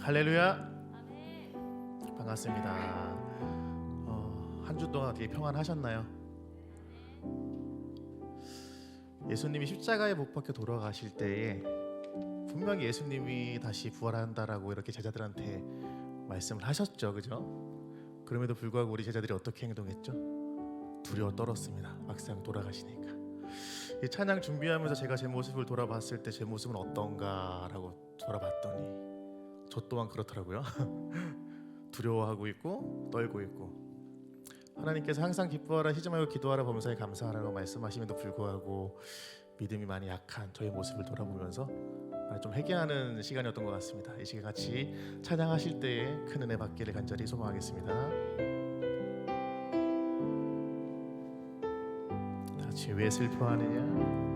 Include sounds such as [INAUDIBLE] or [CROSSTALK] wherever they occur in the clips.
할렐루야. 반갑습니다. 어, 한주 동안 되게 평안하셨나요? 예수님이 십자가에 못 박혀 돌아가실 때에 분명히 예수님이 다시 부활한다라고 이렇게 제자들한테 말씀을 하셨죠, 그죠? 그럼에도 불구하고 우리 제자들이 어떻게 행동했죠? 두려워 떨었습니다. 막상 돌아가시니까. 이 찬양 준비하면서 제가 제 모습을 돌아봤을 때 제 모습은 어떤가라고 돌아봤더니 저 또한 그렇더라고요. [LAUGHS] 두려워하고 있고 떨고 있고 하나님께서 항상 기뻐하라 쉬지 말고 기도하라 범사에 감사하라고 말씀하심에도 불구하고 믿음이 많이 약한 저의 모습을 돌아보면서 좀 회개하는 시간이었던 것 같습니다. 이 시간 같이 찬양하실 때에 큰 은혜 받기를 간절히 소망하겠습니다. 다 같이 왜 슬퍼하느냐?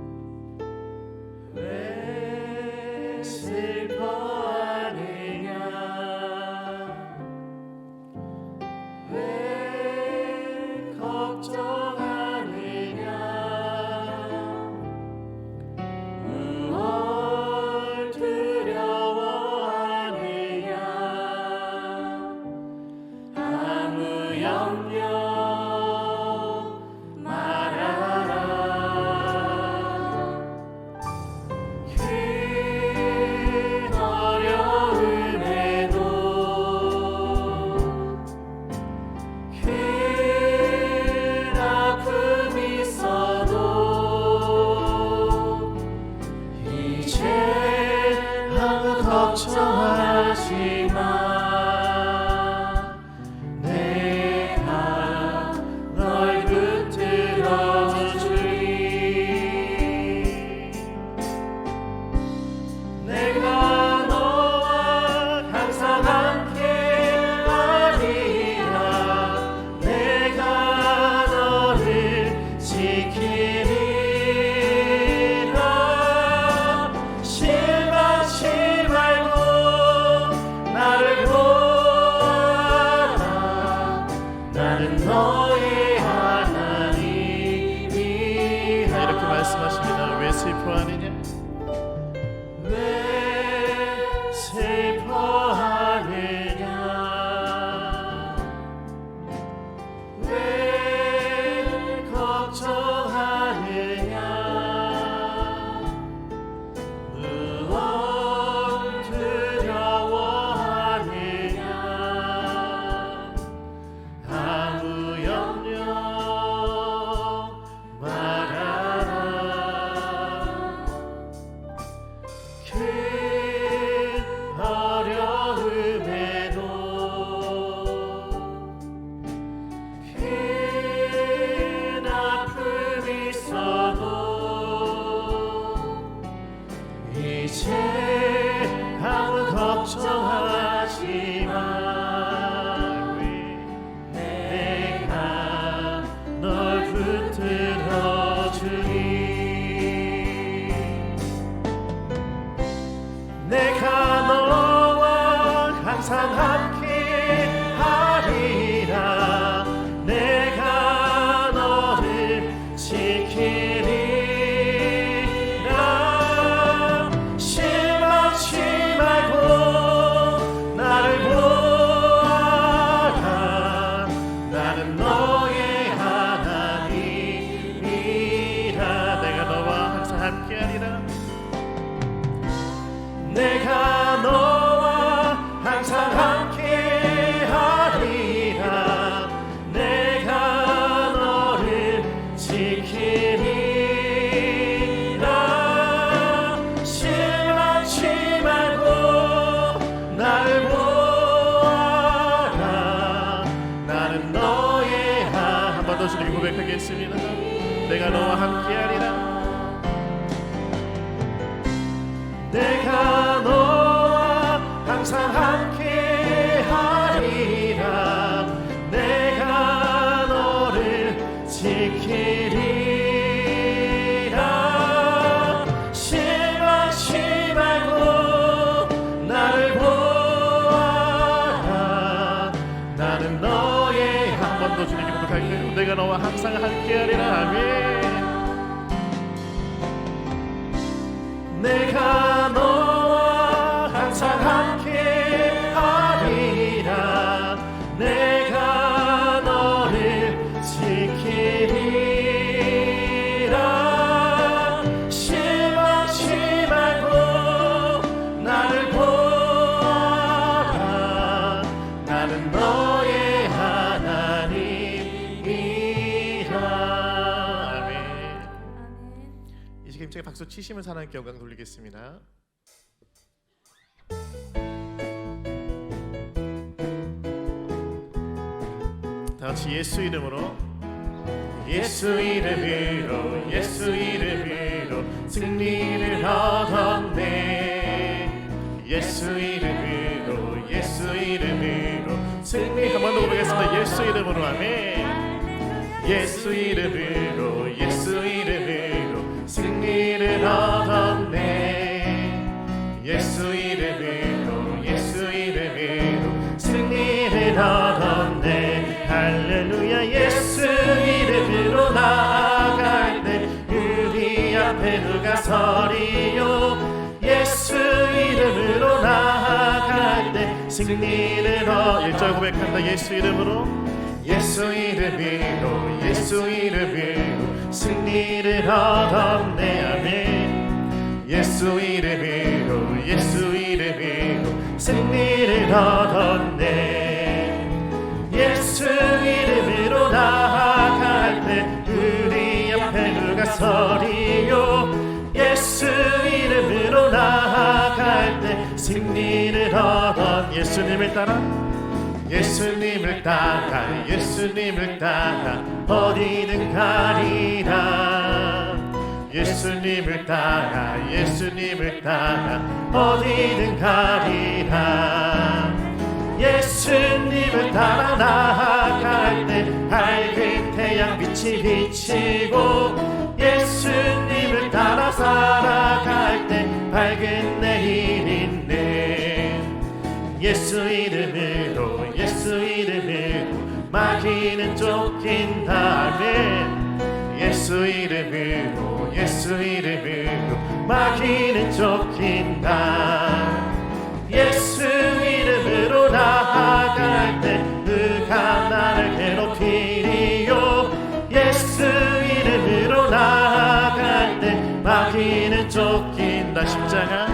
정하지 마 고백하겠습니다. 내가 너와 함께 하리라. 내가 내가 너와 항상 함께 하리라. 아멘. 내가 너 박수 치시면서 하나님께 영광 돌리겠습니다. 다 같이 예수 이름으로. 예수 이름으로 예수 이름으로 승리를 얻었네 예수 이름으로 예수 이름으로 승리. 한번더 고백하겠습니다. 예수 이름으로 아멘. 예수 이름으로 앞에 누가 서리요. 예수 이름으로 나아갈 때 승리를 얻 1절 고백한다. 예수 이름으로. 예수 이름으로 예수 이름으로 승리를 얻었네 아멘 예수 이름으로 예수 이름으로 승리를 얻었네 예수 이름으로 나아갈 때 우리 앞에 누가 서리 승리를 얻었 예수님을 따라 예수님을 따라 예수님을 따라 어디든 가리라. 예수님을 따라 예수님을 따라 어디든 가리라. 예수님을 따라 나아갈 때 밝은 태양 빛이 비치고 예수님을 따라 살아갈 때 밝은 내일 쫓긴다 아멘 예수 이름으로 예수 이름으로 마귀는 쫓긴다. 예수 이름으로 나아갈 때 누가 나를 괴롭히리요? 예수 이름으로 나아갈 때 마귀는 쫓긴다. 십자가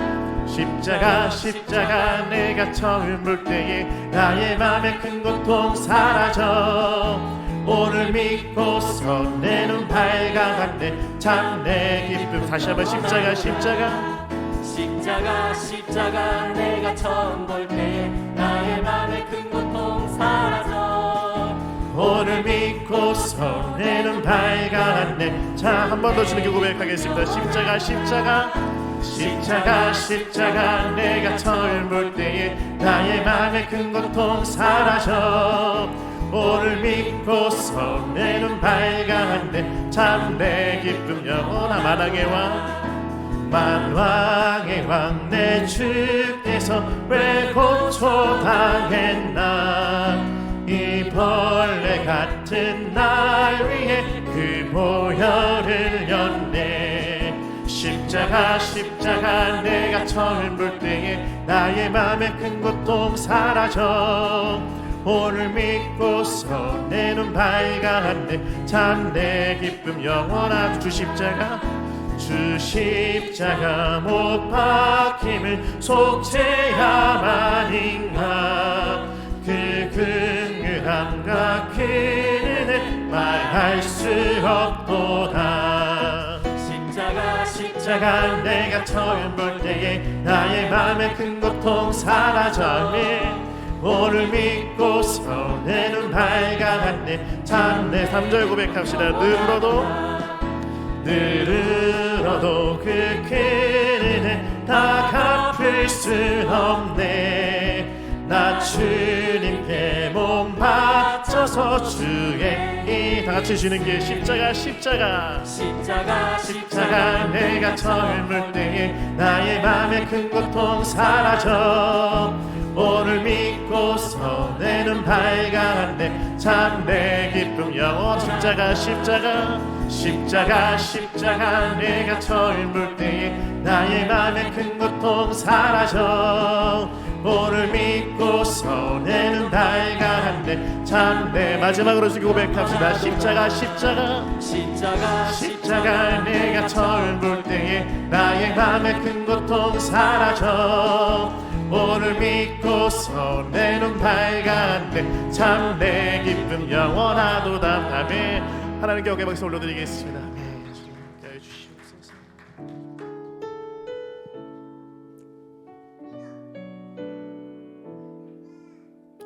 십자가 십자가 내가 처음 볼 때에 나의 맘에 큰 고통 사라져 오늘 믿고서 내눈 밝아간대 참내 기쁨. 다시 한번 십자가 십자가. 십자가 십자가 내가 처음 볼 때에 나의 맘에 큰 고통 사라져. 오늘 믿고서 내눈 밝아간대 자한 번 더 주님께 고백하겠습니다. 십자가 십자가. 십자가 십자가. 내가 처음 볼 때에 나의 맘에 큰 고통 사라져 믿고서 내눈 밝아간대 참내 기쁨 영원한 마당에 와 만왕의 왕 내 주께서 왜 고초당했나? 이 벌레 같은 날 위해 그 보혈을 렸네 십자가 십자가 내가 처음 볼 때에 나의 맘에 큰 고통 사라져 오늘 믿고서 내 눈 밝아한데 참 내 기쁨 영원한 주 십자가 주 십자가 못 박힘을 속죄야만 인가 그 긍휼함과 그 은혜 말할 수 없도다. 십자가 내가 처음 볼 때에 나의 맘에 큰 고통 사라졌네 오늘 믿고서 내 눈 밝아갔네 참내 3절 고백합시다. 늘어도 늘어도 그큰 은혜 다 갚을 순 없네. 나 주님께 몸 바쳐서 이 다 같이 주는 게 십자가 십자가. 십자가 십자가. 내가 처음 볼 때에 나의 맘에 큰 고통 사라져. 오늘 믿고서 내눈 밝아간대 참내 기쁨 영원 십자가 십자가. 십자가 십자가 내가 처음 볼 때에 나의 맘에 큰 고통 사라져 오늘 믿고서 내눈 밝아간대 참내 마지막으로 주기 고백합시다. 십자가 십자가. 십자가 십자가 내가 볼 때에 나의 맘에 큰 고통 사라져. 오늘 믿고서 내눈 밝았네 참 내 기쁨 영원하도다. 아멘. 하나님께 어깨 박수 올려드리겠습니다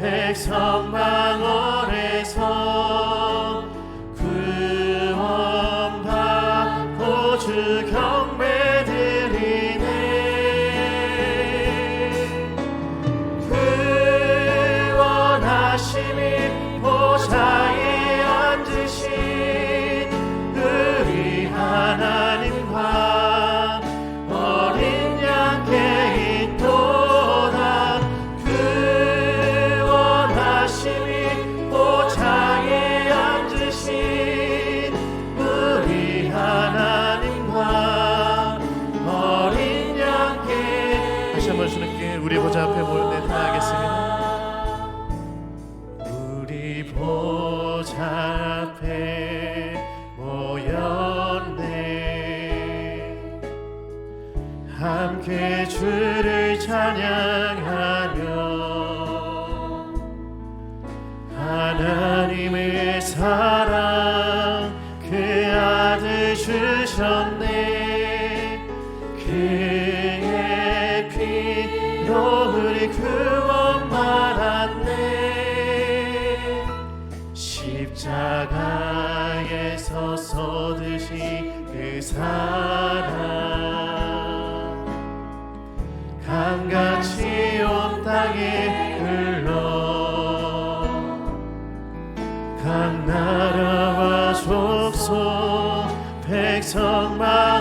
백성 망원 찬양하며 하나님의 사랑 강같이 온 땅에 흘러 각 나라와 족속 백성 망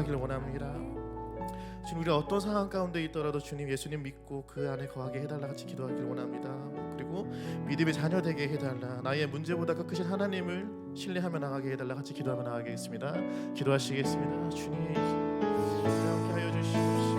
기도하기를 원합니다. 주님 우리 어떤 상황 가운데 있더라도 주님 예수님 믿고 그 안에 거하게 해달라 같이 기도하기를 원합니다. 그리고 믿음의 자녀 되게 해달라. 나의 문제보다 더 크신 하나님을 신뢰하며 나가게 해달라 같이 기도하며 나가겠습니다. 기도하시겠습니다. 주님 함께 하여 주시옵시고 믿음